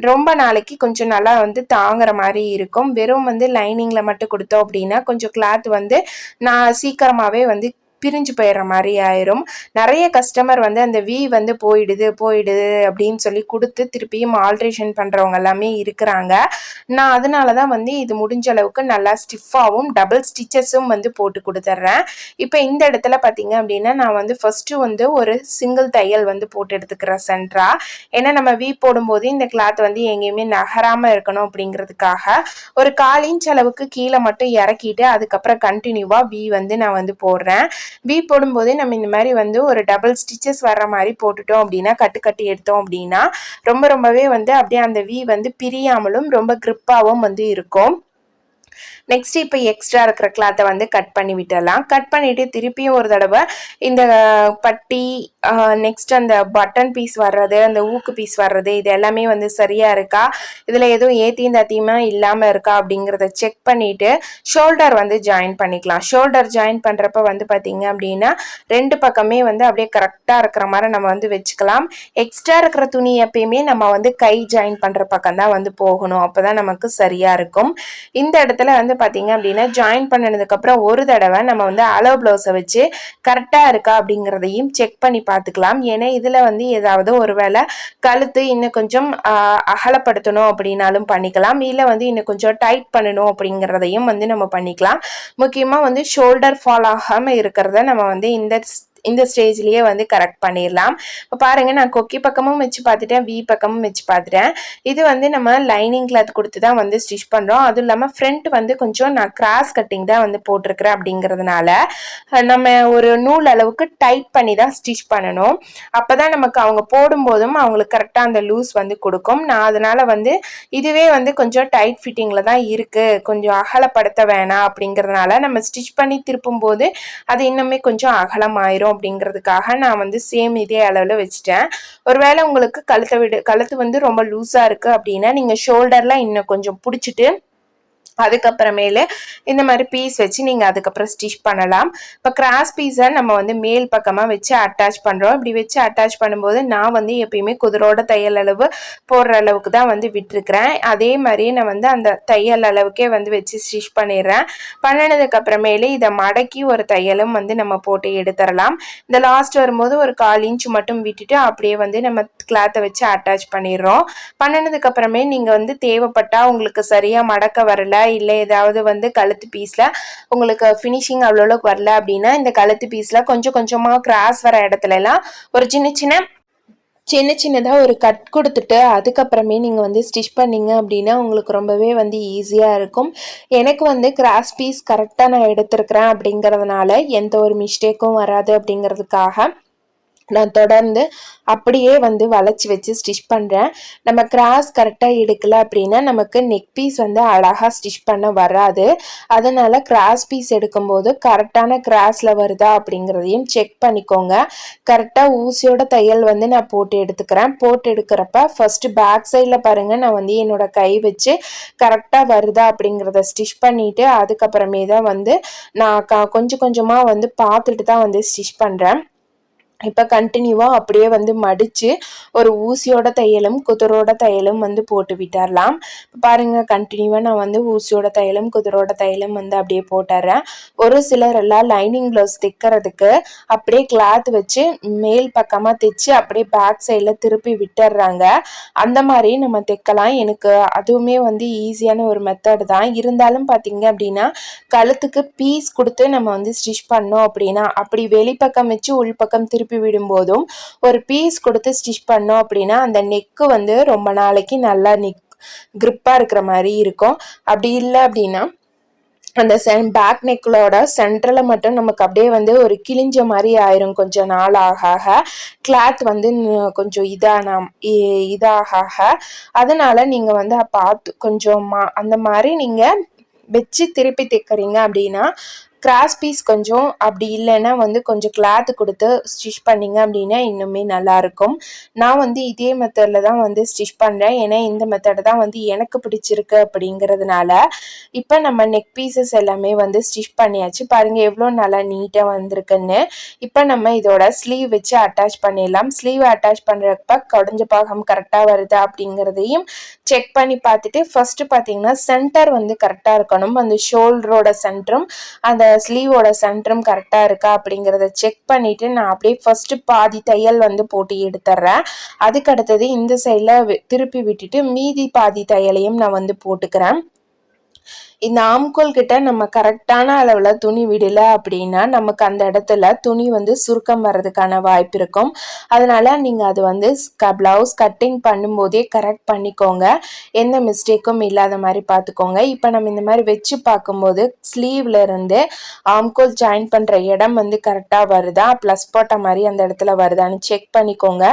ரொம்ப நாளைக்கு கொஞ்சம் நல்லா வந்து தாங்குற மாதிரி இருக்கும். வெறும் வந்து லைனிங்கில் மட்டும் கொடுத்தோம் அப்படின்னா கொஞ்சம் கிளாத் வந்து நான் சீக்கிரமாகவே வந்து பிரிஞ்சு போயிடுற மாதிரி ஆயிரும். நிறைய கஸ்டமர் வந்து அந்த வி வந்து போயிடுது போயிடுது அப்படின்னு சொல்லி கொடுத்து திருப்பியும் ஆல்ட்ரேஷன் பண்ணுறவங்க எல்லாமே இருக்கிறாங்க. நான் அதனால தான் வந்து இது முடிஞ்ச அளவுக்கு நல்லா ஸ்டிஃபாகவும் டபுள் ஸ்டிச்சஸும் வந்து போட்டு கொடுத்துட்றேன் இப்போ இந்த இடத்துல பார்த்தீங்க அப்படின்னா நான் வந்து ஃபஸ்ட்டு வந்து ஒரு சிங்கிள் தையல் வந்து போட்டு எடுத்துக்கிறேன் சென்ட்ரா ஏன்னா நம்ம வி போடும்போது இந்த கிளாத் வந்து எங்கேயுமே நகராமல் இருக்கணும் அப்படிங்கிறதுக்காக ஒரு கால் இன்ச் அளவுக்கு கீழே மட்டும் இறக்கிட்டு அதுக்கப்புறம் கண்டினியூவாக வி வந்து நான் வந்து போடுறேன். வி போடும்போதே நம்ம இந்த மாதிரி வந்து ஒரு டபுள் ஸ்டிச்சஸ் வர்ற மாதிரி போட்டுட்டோம் அப்படின்னா கட்டு கட்டி எடுத்தோம் அப்படின்னா ரொம்ப ரொம்பவே வந்து அப்படியே அந்த வி வந்து பிரியாமலும் ரொம்ப கிரிப்பாகவும் வந்து இருக்கும். நெக்ஸ்ட் இப்போ எக்ஸ்ட்ரா இருக்கிற கிளாத்தை வந்து கட் பண்ணி விட்டுடலாம். கட் பண்ணிவிட்டு திருப்பியும் ஒரு தடவை இந்த பட்டி நெக்ஸ்ட் அந்த பட்டன் பீஸ் வர்றது அந்த ஊக்கு பீஸ் வர்றது இது எல்லாமே வந்து சரியாக இருக்கா? இதில் எதுவும் ஏத்தியும் தத்தியுமா இல்லாமல் இருக்கா அப்படிங்கிறத செக் பண்ணிவிட்டு ஷோல்டர் வந்து ஜாயின் பண்ணிக்கலாம். ஷோல்டர் ஜாயின் பண்ணுறப்ப வந்து பார்த்திங்க அப்படின்னா ரெண்டு பக்கமே வந்து அப்படியே கரெக்டாக இருக்கிற மாதிரி நம்ம வந்து வச்சுக்கலாம். எக்ஸ்ட்ரா இருக்கிற துணி எப்பயுமே நம்ம வந்து கை ஜாயின் பண்ணுற பக்கம் தான் வந்து போகணும். அப்போ தான் நமக்கு சரியாக இருக்கும். இந்த இடத்துல வந்து வந்து பார்த்தீங்க அப்படின்னா ஜாயின் பண்ணினதுக்கப்புறம் ஒரு தடவை நம்ம வந்து அலோ ப்ளவுஸை வச்சு கரெக்டாக இருக்கா அப்படிங்கிறதையும் செக் பண்ணி பார்த்துக்கலாம். ஏன்னா இதில் வந்து ஏதாவது ஒரு வேளை கழுத்து இன்னும் கொஞ்சம் அகலப்படுத்தணும் அப்படின்னாலும் பண்ணிக்கலாம். இல்லை வந்து இன்னும் கொஞ்சம் டைட் பண்ணணும் அப்படிங்கிறதையும் வந்து நம்ம பண்ணிக்கலாம். முக்கியமாக வந்து ஷோல்டர் ஃபால் ஆகாமல் இருக்கிறத நம்ம வந்து இந்த இந்த ஸ்டேஜ்லேயே வந்து கரெக்ட் பண்ணிடலாம். இப்போ பாருங்கள் நான் கொக்கி பக்கமும் வச்சு பார்த்துட்டேன் வி பக்கமும் வச்சு பார்த்துட்டேன். இது வந்து நம்ம லைனிங் கிளாத் கொடுத்து தான் வந்து ஸ்டிச் பண்ணுறோம் அதுவும் இல்லாமல் ஃப்ரண்ட் வந்து கொஞ்சம் நான் கிராஸ் கட்டிங் தான் வந்து போட்டிருக்கிறேன் அப்படிங்கிறதுனால நம்ம ஒரு நூல் அளவுக்கு டைட் பண்ணி தான் ஸ்டிச் பண்ணணும். அப்போ தான் நமக்கு அவங்க போடும்போதும் அவங்களுக்கு கரெக்டாக அந்த லூஸ் வந்து கொடுக்கும். நான் அதனால் வந்து இதுவே வந்து கொஞ்சம் டைட் ஃபிட்டிங்கில் தான் இருக்குது கொஞ்சம் அகலப்படுத்த வேணாம் அப்படிங்கிறதுனால நம்ம ஸ்டிச் பண்ணி திருப்பும் போது அது இன்னுமே கொஞ்சம் அகலமாயிரும் அப்படிங்கிறதுக்காக நான் வந்து சேம் இதே அளவில் வச்சுட்டேன். ஒருவேளை உங்களுக்கு கழுத்தை விடு கழுத்து வந்து ரொம்ப லூஸாக இருக்குது அப்படின்னா நீங்கள் ஷோல்டர்லாம் இன்னும் கொஞ்சம் பிடிச்சிட்டு அதுக்கப்புறமேலு இந்த மாதிரி பீஸ் வச்சு நீங்கள் அதுக்கப்புறம் ஸ்டிச் பண்ணலாம். இப்போ கிராஸ் பீஸை நம்ம வந்து மேல் பக்கமாக வச்சு அட்டாச் பண்ணுறோம் இப்படி வச்சு அட்டாச் பண்ணும்போது நான் வந்து எப்பயுமே குதிரோட தையல் அளவு போடுற அளவுக்கு தான் வந்து விட்டுருக்குறேன். அதே மாதிரியே நான் வந்து அந்த தையல் அளவுக்கே வந்து வச்சு ஸ்டிச் பண்ணிடுறேன். பண்ணினதுக்கப்புறமேலே இதை மடக்கி ஒரு தையலும் வந்து நம்ம போட்டு எடுத்துடலாம். இந்த லாஸ்ட் வரும்போது ஒரு கால் இன்ச் மட்டும் விட்டுட்டு அப்படியே வந்து நம்ம கிளாத்தை வச்சு அட்டாச் பண்ணிடுறோம். பண்ணினதுக்கப்புறமே நீங்கள் வந்து தேவைப்பட்டால் உங்களுக்கு சரியாக மடக்க வரல. இல்லை ஏதாவது வந்து கழுத்து பீஸில் உங்களுக்கு ஃபினிஷிங் அவ்வளோளவுக்கு வரல அப்படின்னா இந்த கழுத்து பீஸில் கொஞ்சம் கொஞ்சமாக கிராஸ் வர இடத்துலலாம் ஒரு சின்ன சின்ன சின்ன சின்னதாக ஒரு கட் கொடுத்துட்டு அதுக்கப்புறமே நீங்கள் வந்து ஸ்டிச் பண்ணிங்க அப்படின்னா உங்களுக்கு ரொம்பவே வந்து ஈஸியாக இருக்கும். எனக்கு வந்து கிராஸ் பீஸ் கரெக்டாக நான் எடுத்திருக்கிறேன் அப்படிங்கிறதுனால எந்த ஒரு மிஸ்டேக்கும் வராது அப்படிங்கிறதுக்காக. நான் தொடர்ந்து அப்படியே வந்து வளைச்சி வச்சு ஸ்டிச் பண்ணுறேன் நம்ம கிராஸ் கரெக்டாக எடுக்கல அப்படின்னா நமக்கு நெக் பீஸ் வந்து அழகாக ஸ்டிச் பண்ண வராது. அதனால் கிராஸ் பீஸ் எடுக்கும்போது கரெக்டான கிராஸில் வருதா அப்படிங்கிறதையும் செக் பண்ணிக்கோங்க. கரெக்டாக ஊசியோட தையல் வந்து நான் போட்டு எடுத்துக்கிறேன். போட்டு எடுக்கிறப்ப ஃபஸ்ட்டு பேக் சைடில் பாருங்கள் நான் வந்து என்னோட கை வச்சு கரெக்டாக வருதா அப்படிங்கிறத ஸ்டிச் பண்ணிவிட்டு அதுக்கப்புறமே தான் வந்து நான் கொஞ்சம் கொஞ்சமாக வந்து பார்த்துட்டு தான் வந்து ஸ்டிச் பண்ணுறேன் இப்போ கண்டினியூவாக அப்படியே வந்து மடித்து ஒரு ஊசியோட தையலும் குதிரோட தையலும் வந்து போட்டு விட்டுறலாம். பாருங்கள் கண்டினியூவாக நான் வந்து ஊசியோட தையலும் குதிரோட தையலும் வந்து அப்படியே போட்டுறேன். ஒரு சிலர் எல்லாம் லைனிங் ப்ளவுஸ் தைக்கிறதுக்கு அப்படியே கிளாத் வச்சு மேல் பக்கமாக தைச்சு அப்படியே பேக் சைடில் திருப்பி விட்டுடுறாங்க அந்த மாதிரி நம்ம தைக்கலாம். எனக்கு அதுவுமே வந்து ஈஸியான ஒரு மெத்தடு தான். இருந்தாலும் பார்த்தீங்க அப்படின்னா கழுத்துக்கு பீஸ் கொடுத்து நம்ம வந்து ஸ்டிச் பண்ணோம் அப்படின்னா அப்படி வெளிப்பக்கம் வச்சு உள்பக்கம் திருப்பி திருப்பி விடும்போதும் ஒரு பீஸ் கொடுத்து ஸ்டிச் பண்ணோம் அப்படின்னா அந்த நெக்கு வந்து ரொம்ப நாளைக்கு நல்லா நிக் க்ரிப்பாக இருக்கிற மாதிரி இருக்கும். அப்படி இல்லை அப்படின்னா அந்த சென் பேக் நெக்களோட சென்டரில் மட்டும் நமக்கு அப்படியே வந்து ஒரு கிழிஞ்ச மாதிரி ஆயிரும் கொஞ்சம் நாள் ஆக ஆக கிளாத் வந்து கொஞ்சம் இதான இதாக அதனால நீங்கள் வந்து பார்த்து கொஞ்சம் அந்த மாதிரி நீங்கள் வச்சு திருப்பி தைக்கிறீங்க அப்படின்னா கிராஸ் பீஸ் கொஞ்சம் அப்படி இல்லைன்னா வந்து கொஞ்சம் கிளாத்து கொடுத்து ஸ்டிச் பண்ணிங்க அப்படின்னா இன்னுமே நல்லாயிருக்கும் நான் வந்து இதே மெத்தடில் தான் வந்து ஸ்டிச் பண்ணுறேன் ஏன்னா இந்த மெத்தடு தான் வந்து எனக்கு பிடிச்சிருக்கு அப்படிங்கிறதுனால இப்போ நம்ம நெக் பீசஸ் எல்லாமே வந்து ஸ்டிச் பண்ணியாச்சு. பாருங்கள் எவ்வளோ நல்லா நீட்டாக வந்திருக்குன்னு. இப்போ நம்ம இதோட ஸ்லீவ் வச்சு அட்டாச் பண்ணிடலாம். ஸ்லீவ் அட்டாச் பண்ணுறப்ப கடைஞ்ச பாகம் கரெக்டாக வருது அப்படிங்கிறதையும் செக் பண்ணி பார்த்துட்டு ஃபஸ்ட்டு பார்த்தீங்கன்னா சென்டர் வந்து கரெக்டாக இருக்கணும். அந்த ஷோல்டரோட சென்டரும் அந்த ஸ்லீவோட சென்டரும் கரெக்டாக இருக்கா அப்படிங்கிறத செக் பண்ணிவிட்டு நான் அப்படியே ஃபஸ்ட்டு பாதி தையல் வந்து போட்டு எடுத்துட்றேன் அதுக்கு அடுத்தது இந்த சைடில் திருப்பி விட்டுட்டு மீதி பாதி தையலையும் நான் வந்து போட்டுக்கிறேன். இந்த ஆம்கோல் கிட்ட நம்ம கரெக்டான அளவில் துணி விடல அப்படின்னா நமக்கு அந்த இடத்துல துணி வந்து சுருக்கம் வர்றதுக்கான வாய்ப்பு இருக்கும். அதனால நீங்கள் அது வந்து ப்ளவுஸ் கட்டிங் பண்ணும்போதே கரெக்ட் பண்ணிக்கோங்க. எந்த மிஸ்டேக்கும் இல்லாத மாதிரி பார்த்துக்கோங்க இப்போ நம்ம இந்த மாதிரி வச்சு பார்க்கும்போது ஸ்லீவ்ல இருந்து ஆம்கோல் ஜாயின் பண்ணுற இடம் வந்து கரெக்டாக வருதா? ப்ளஸ் போட்ட மாதிரி அந்த இடத்துல வருதான்னு செக் பண்ணிக்கோங்க.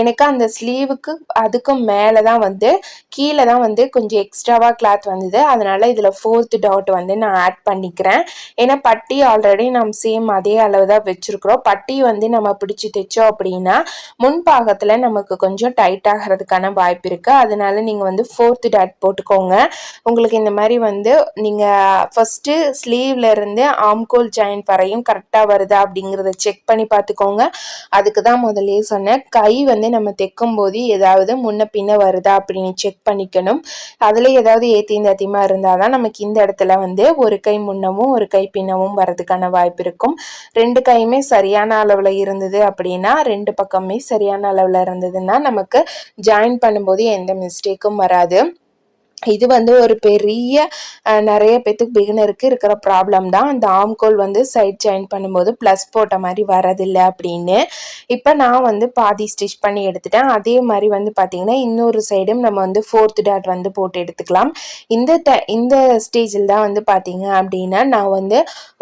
எனக்கு அந்த ஸ்லீவுக்கு அதுக்கும் மேலே தான் வந்து கீழே தான் வந்து கொஞ்சம் எக்ஸ்ட்ராவாக கிளாத் வந்தது. அதனால இதில் ஃபோர்த் டாட் வந்து நான் ஆட் பண்ணிக்கிறேன். ஏன்னா பட்டி ஆல்ரெடி நம்ம சேம் அதே அளவு தான் வச்சுருக்குறோம். பட்டி வந்து நம்ம பிடிச்சி தைச்சோம் அப்படின்னா முன்பாகத்தில் நமக்கு கொஞ்சம் டைட் ஆகிறதுக்கான வாய்ப்பு இருக்குது அதனால நீங்கள் வந்து ஃபோர்த்து டாட் போட்டுக்கோங்க. உங்களுக்கு இந்த மாதிரி வந்து நீங்கள் ஃபஸ்ட்டு ஸ்லீவ்லேருந்து ஆம்கோல் ஜாயின் வரையும் கரெக்டாக வருதா அப்படிங்கிறத செக் பண்ணி பார்த்துக்கோங்க. அதுக்கு தான் முதலே சொன்னேன். கை வந்து நம்ம தைக்கும் போது ஏதாவது முன்ன பின்ன வருதா அப்படின்னு செக் பண்ணிக்கணும். அதில் ஏதாவது ஏற்றி தாத்தியமாக இருந்தால் தான் நமக்கு இந்த இடத்துல வந்து ஒரு கை முன்னமும் ஒரு கை பின்னமும் வர்றதுக்கான வாய்ப்பு இருக்கும். ரெண்டு கையுமே சரியான அளவில் இருந்தது அப்படின்னா ரெண்டு பக்கமே சரியான அளவில் இருந்ததுன்னா நமக்கு ஜாயின் பண்ணும்போது எந்த மிஸ்டேக்கும் வராது. இது வந்து ஒரு பெரிய நிறைய பேத்துக்கு பிகினருக்கு இருக்கிற ப்ராப்ளம் தான். அந்த ஆம்கோல் வந்து சைட் ஜாயின் பண்ணும்போது ப்ளஸ் போட்ட மாதிரி வரதில்லை அப்படின்னு. இப்போ நான் வந்து பாதி ஸ்டிச் பண்ணி எடுத்துட்டேன். அதே மாதிரி வந்து பார்த்திங்கன்னா இன்னொரு சைடும் நம்ம வந்து ஃபோர்த் டாட் வந்து போட்டு எடுத்துக்கலாம். இந்த ட இந்த ஸ்டேஜில் தான் வந்து பார்த்தீங்க அப்படின்னா நான் வந்து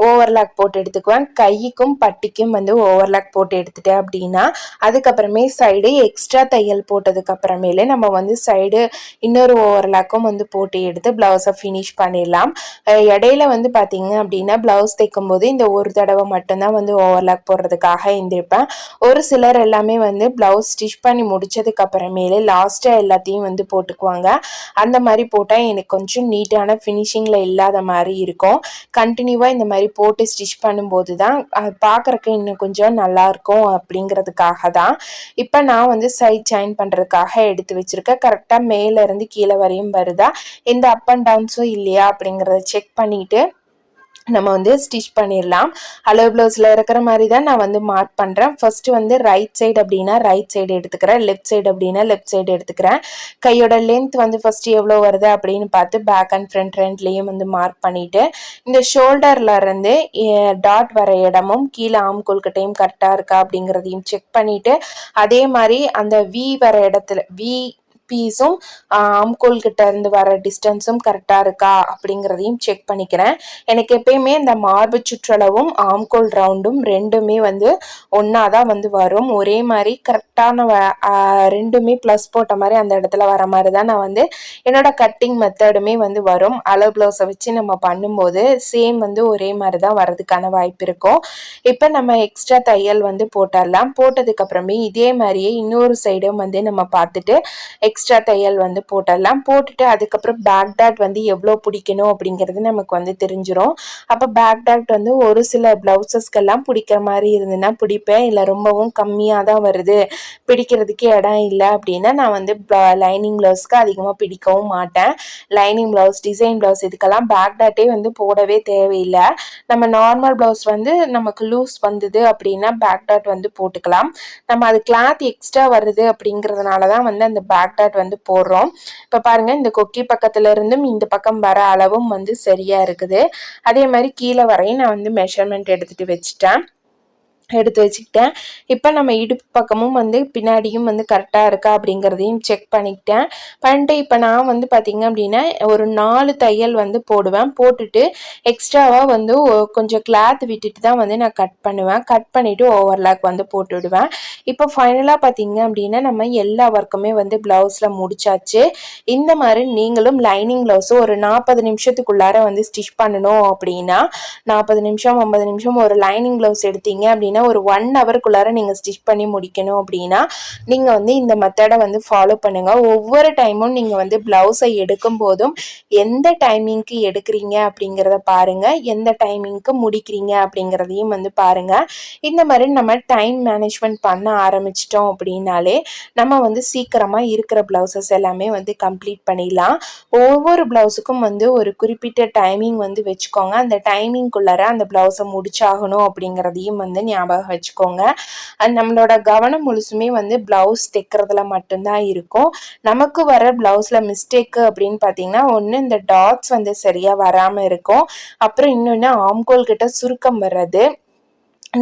ஓவர்லாக் போட்டு எடுத்துக்குவேன். கைக்கும் பட்டிக்கும் வந்து ஓவர்லாக் போட்டு எடுத்துட்டேன் அப்படின்னா அதுக்கப்புறமே சைடு எக்ஸ்ட்ரா தையல் போட்டதுக்கப்புறமேலே நம்ம வந்து சைடு இன்னொரு ஓவர்லாக்கும் வந்து போட்டு எடுத்து ப்ளவுஸை ஃபினிஷ் பண்ணிடலாம். இடையில வந்து பார்த்தீங்க அப்படின்னா ப்ளவுஸ் தைக்கும் போது இந்த ஒரு தடவை மட்டும்தான் வந்து ஓவர்லாக் போடுறதுக்காக எழுந்திருப்பேன். ஒரு சிலர் எல்லாமே வந்து ப்ளவுஸ் ஸ்டிச் பண்ணி முடிச்சதுக்கு அப்புறமேலே லாஸ்ட்டாக எல்லாத்தையும் வந்து போட்டுக்குவாங்க. அந்த மாதிரி போட்டால் எனக்கு கொஞ்சம் நீட்டான ஃபினிஷிங்கில் இல்லாத மாதிரி இருக்கும். கண்டினியூவாக இந்த மாதிரி போட்டு ஸ்டிச் பண்ணும்போது தான் பார்க்குறக்கு இன்னும் கொஞ்சம் நல்லாயிருக்கும் அப்படிங்கிறதுக்காக தான். இப்போ நான் வந்து சைட் ஜாயின் பண்ணுறதுக்காக எடுத்து வச்சுருக்கேன். கரெக்டாக மேலேருந்து கீழே வரையும் வருது. வருதா எந்த அப் அண்ட் டவுன்ஸும் இல்லையா? அப்படிங்கிறத செக் பண்ணிவிட்டு நம்ம வந்து ஸ்டிச் பண்ணிடலாம். அளவு ப்ளவுஸில் இருக்கிற மாதிரி தான் நான் வந்து மார்க் பண்ணுறேன் ஃபஸ்ட்டு வந்து ரைட் சைடு அப்படின்னா ரைட் சைடு எடுத்துக்கிறேன். லெஃப்ட் சைடு அப்படின்னா லெஃப்ட் சைடு எடுத்துக்கிறேன். கையோட லென்த் வந்து ஃபஸ்ட்டு எவ்வளோ வருது அப்படின்னு பார்த்து பேக் அண்ட் ஃப்ரண்ட் ரெண்ட்லேயும் வந்து மார்க் பண்ணிவிட்டு இந்த ஷோல்டர்லேருந்து டாட் வர இடமும் கீழே ஆம் கொல்கட்டையும் கரெக்டாக இருக்கா அப்படிங்கிறதையும் செக் பண்ணிவிட்டு அதே மாதிரி அந்த வி வர இடத்துல வி பீஸும் ஆம்கோல் கிட்ட இருந்து வர டிஸ்டன்ஸும் கரெக்டாக இருக்கா அப்படிங்கிறதையும் செக் பண்ணிக்கிறேன். எனக்கு எப்பயுமே இந்த மார்பு சுற்றளவும் ஆம்கோல் ரவுண்டும் ரெண்டுமே வந்து ஒன்றா தான் வந்து வரும். ஒரே மாதிரி கரெக்டான ரெண்டுமே ப்ளஸ் போட்ட மாதிரி அந்த இடத்துல வர மாதிரி தான் நான் வந்து என்னோட கட்டிங் மெத்தடுமே வந்து வரும். அளவு ப்ளவுஸை வச்சு நம்ம பண்ணும்போது சேம் வந்து ஒரே மாதிரி தான் வர்றதுக்கான வாய்ப்பு இருக்கும். இப்போ நம்ம எக்ஸ்ட்ரா தையல் வந்து போட்டுடலாம். போட்டதுக்கப்புறமே இதே மாதிரியே இன்னொரு சைடும் வந்து நம்ம பார்த்துட்டு எக்ஸ்ட்ரா எக்ஸ்ட்ரா தையல் வந்து போட்டுடலாம் போட்டுட்டு அதுக்கப்புறம் பேக் டாட் வந்து எவ்வளோ பிடிக்கணும் அப்படிங்கிறது நமக்கு வந்து தெரிஞ்சிடும் அப்போ பேக் டாட் வந்து ஒரு சில ப்ளவுசஸ்க்கெல்லாம் பிடிக்கிற மாதிரி இருந்ததுன்னா பிடிப்பேன். இல்லை ரொம்பவும் கம்மியாக தான் வருது. பிடிக்கிறதுக்கு இடம் இல்லை அப்படின்னா நான் வந்து லைனிங் ப்ளவுஸ்க்கு அதிகமாக பிடிக்கவும் மாட்டேன். லைனிங் ப்ளவுஸ் டிசைன் ப்ளவுஸ் இதுக்கெல்லாம் பேக் டாட்டே வந்து போடவே தேவையில்லை. நம்ம நார்மல் ப்ளவுஸ் வந்து நமக்கு லூஸ் வந்தது அப்படின்னா பேக் டாட் வந்து போட்டுக்கலாம். நம்ம அது கிளாத் எக்ஸ்ட்ரா வருது அப்படிங்கிறதுனால தான் வந்து அந்த பேக் டாட் வந்து போடுறோம். இப்போ பாருங்கள் இந்த கொக்கி பக்கத்துல இருந்தும் இந்த பக்கம் வர அளவும் வந்து சரியாக இருக்குது. அதே மாதிரி கீழே வரையும் நான் வந்து மெஷர்மெண்ட் எடுத்துகிட்டு வச்சுட்டேன். எடுத்து வச்சுக்கிட்டேன். இப்போ நம்ம இடுப்பு பக்கமும் வந்து பின்னாடியும் வந்து கரெக்டாக இருக்கா அப்படிங்கிறதையும் செக் பண்ணிக்கிட்டேன். பண்ணிட்டு இப்போ நான் வந்து பார்த்திங்க அப்படின்னா ஒரு நாலு தையல் வந்து போடுவேன். போட்டுட்டு எக்ஸ்ட்ராவாக வந்து கொஞ்சம் கிளாத் விட்டுட்டு தான் வந்து நான் கட் பண்ணுவேன். கட் பண்ணிவிட்டு ஓவர்லாக் வந்து போட்டு விடுவேன் இப்போ ஃபைனலாக பார்த்தீங்க அப்படின்னா நம்ம எல்லா ஒர்க்குமே வந்து ப்ளவுஸில் முடிச்சாச்சு. இந்த மாதிரி நீங்களும் லைனிங் ப்ளவுஸும் ஒரு நாற்பது நிமிஷத்துக்குள்ளார வந்து ஸ்டிச் பண்ணணும் அப்படின்னா நாற்பது நிமிஷம் ஐம்பது நிமிஷம் ஒரு லைனிங் ப்ளவுஸ் எடுத்தீங்க அப்படின்னா அப்படின்னா ஒரு ஒன் ஹவருக்குள்ளார நீங்கள் ஸ்டிச் பண்ணி முடிக்கணும் அப்படின்னா நீங்கள் வந்து இந்த மெத்தடை வந்து ஃபாலோ பண்ணுங்கள் ஒவ்வொரு டைமும் நீங்கள் வந்து ப்ளவுஸை எடுக்கும் போதும் எந்த டைமிங்க்கு எடுக்கிறீங்க அப்படிங்கிறத பாருங்கள் எந்த டைமிங்க்கு முடிக்கிறீங்க அப்படிங்கிறதையும் வந்து பாருங்கள் இந்த மாதிரி நம்ம டைம் மேனேஜ்மெண்ட் பண்ண ஆரம்பிச்சிட்டோம் அப்படின்னாலே நம்ம வந்து சீக்கிரமாக இருக்கிற ப்ளவுசஸ் எல்லாமே வந்து கம்ப்ளீட் பண்ணிடலாம். ஒவ்வொரு ப்ளவுஸுக்கும் வந்து ஒரு குறிப்பிட்ட டைமிங் வந்து வச்சுக்கோங்க. அந்த டைமிங்குள்ளார அந்த ப்ளவுஸை முடிச்சாகணும் அப்படிங்கிறதையும் வந்து ஞாபகம் ஞாபகம் வச்சுக்கோங்க நம்மளோட கவனம் முழுசுமே வந்து ப்ளவுஸ் தைக்கிறதுல மட்டும்தான் இருக்கும். நமக்கு வர ப்ளவுஸில் மிஸ்டேக்கு அப்படின்னு பார்த்தீங்கன்னா ஒன்று இந்த டாட்ஸ் வந்து சரியாக வராமல் இருக்கும். அப்புறம் இன்னொன்று ஆம்கோல் கிட்ட சுருக்கம் வர்றது.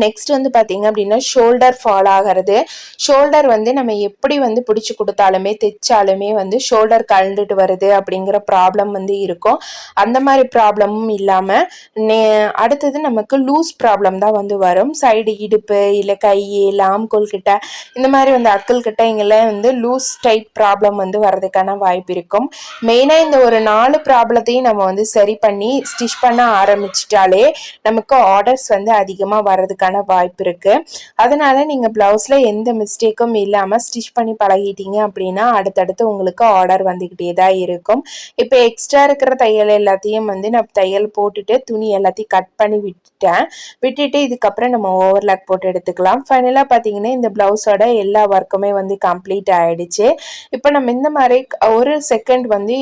நெக்ஸ்ட் வந்து பார்த்தீங்க அப்படின்னா ஷோல்டர் ஃபால் ஆகிறது. ஷோல்டர் வந்து நம்ம எப்படி வந்து பிடிச்சி கொடுத்தாலுமே தைச்சாலுமே வந்து ஷோல்டர் கலந்துட்டு வருது அப்படிங்கிற ப்ராப்ளம் வந்து இருக்கும். அந்த மாதிரி ப்ராப்ளமும் இல்லாமல் நே அடுத்தது நமக்கு லூஸ் ப்ராப்ளம் தான் வந்து வரும். சைடு இடுப்பு இல்லை கை லாம்கோல் கிட்ட இந்த மாதிரி வந்து அக்கல் கிட்ட இங்கெல்லாம் வந்து லூஸ் டைட் ப்ராப்ளம் வந்து வர்றதுக்கான வாய்ப்பு இருக்கும். மெயினாக இந்த ஒரு நாலு ப்ராப்ளத்தையும் நம்ம வந்து சரி பண்ணி ஸ்டிச் பண்ண ஆரம்பிச்சிட்டாலே நமக்கு ஆர்டர்ஸ் வந்து அதிகமாக வர்றதுக்கு வரதுக்கான வாய்ப்பு இருக்குது அதனால் நீங்கள் ப்ளவுஸில் எந்த மிஸ்டேக்கும் இல்லாமல் ஸ்டிச் பண்ணி பழகிட்டீங்க அப்படின்னா அடுத்தடுத்து உங்களுக்கு ஆர்டர் வந்துக்கிட்டே தான் இருக்கும். இப்போ எக்ஸ்ட்ரா இருக்கிற தையல் எல்லாத்தையும் வந்து நான் தையல் போட்டுட்டு துணி எல்லாத்தையும் கட் பண்ணி விட்டுட்டேன். விட்டுட்டு இதுக்கப்புறம் நம்ம ஓவர்லாக் போட்டு எடுத்துக்கலாம். ஃபைனலாக பார்த்தீங்கன்னா இந்த ப்ளவுஸோட எல்லா ஒர்க்குமே வந்து கம்ப்ளீட் ஆகிடுச்சு இப்போ நம்ம இந்த மாதிரி ஒரு செகண்ட் வந்து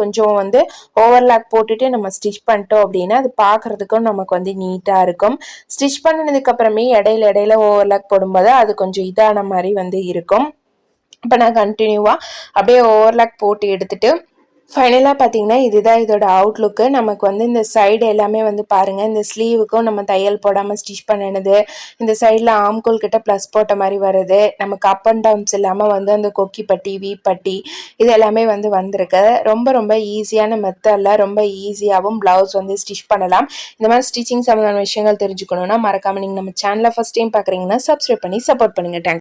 கொஞ்சம் வந்து ஓவர்லாக் போட்டுட்டு நம்ம ஸ்டிச் பண்ணிட்டோம் அப்படின்னா அது பார்க்குறதுக்கும் நமக்கு வந்து நீட்டாக இருக்கும். ஸ்டிச் பண்ணினதுக்கு அதுக்கப்புறமே இடையில இடையில ஓவர்லாக் போடும்போது அது கொஞ்சம் இதான மாதிரி வந்து இருக்கும். இப்போ நான் கண்டினியூவாக அப்படியே ஓவர்லாக் போட்டு எடுத்துகிட்டு ஃபைனலாக பார்த்தீங்கன்னா இதுதான் இதோட அவுட்லுக்கு நமக்கு வந்து இந்த சைடு எல்லாமே வந்து பாருங்கள் இந்த ஸ்லீவுக்கும் நம்ம தையல் போடாமல் ஸ்டிச் பண்ணினது இந்த சைடில் ஆம்கோல் கிட்ட ப்ளஸ் போட்ட மாதிரி வருது. நமக்கு அப் அண்ட் டவுன்ஸ் இல்லாமல் வந்து அந்த கொக்கி பட்டி வீ பட்டி இது எல்லாமே வந்து வந்திருக்கு. ரொம்ப ரொம்ப ஈஸியான மெத்தடில் ரொம்ப ஈஸியாகவும் ப்ளவுஸ் வந்து ஸ்டிச் பண்ணலாம். இந்த மாதிரி ஸ்டிச்சிங் சம்மந்தமான விஷயங்கள் தெரிஞ்சுக்கணுன்னா மறக்காமல் நீங்கள் நம்ம சேனலை ஃபஸ்ட் டைம் பார்க்குறீங்கன்னா சப்ஸ்கிரைப் பண்ணி சப்போர்ட் பண்ணுங்கள் தேங்க்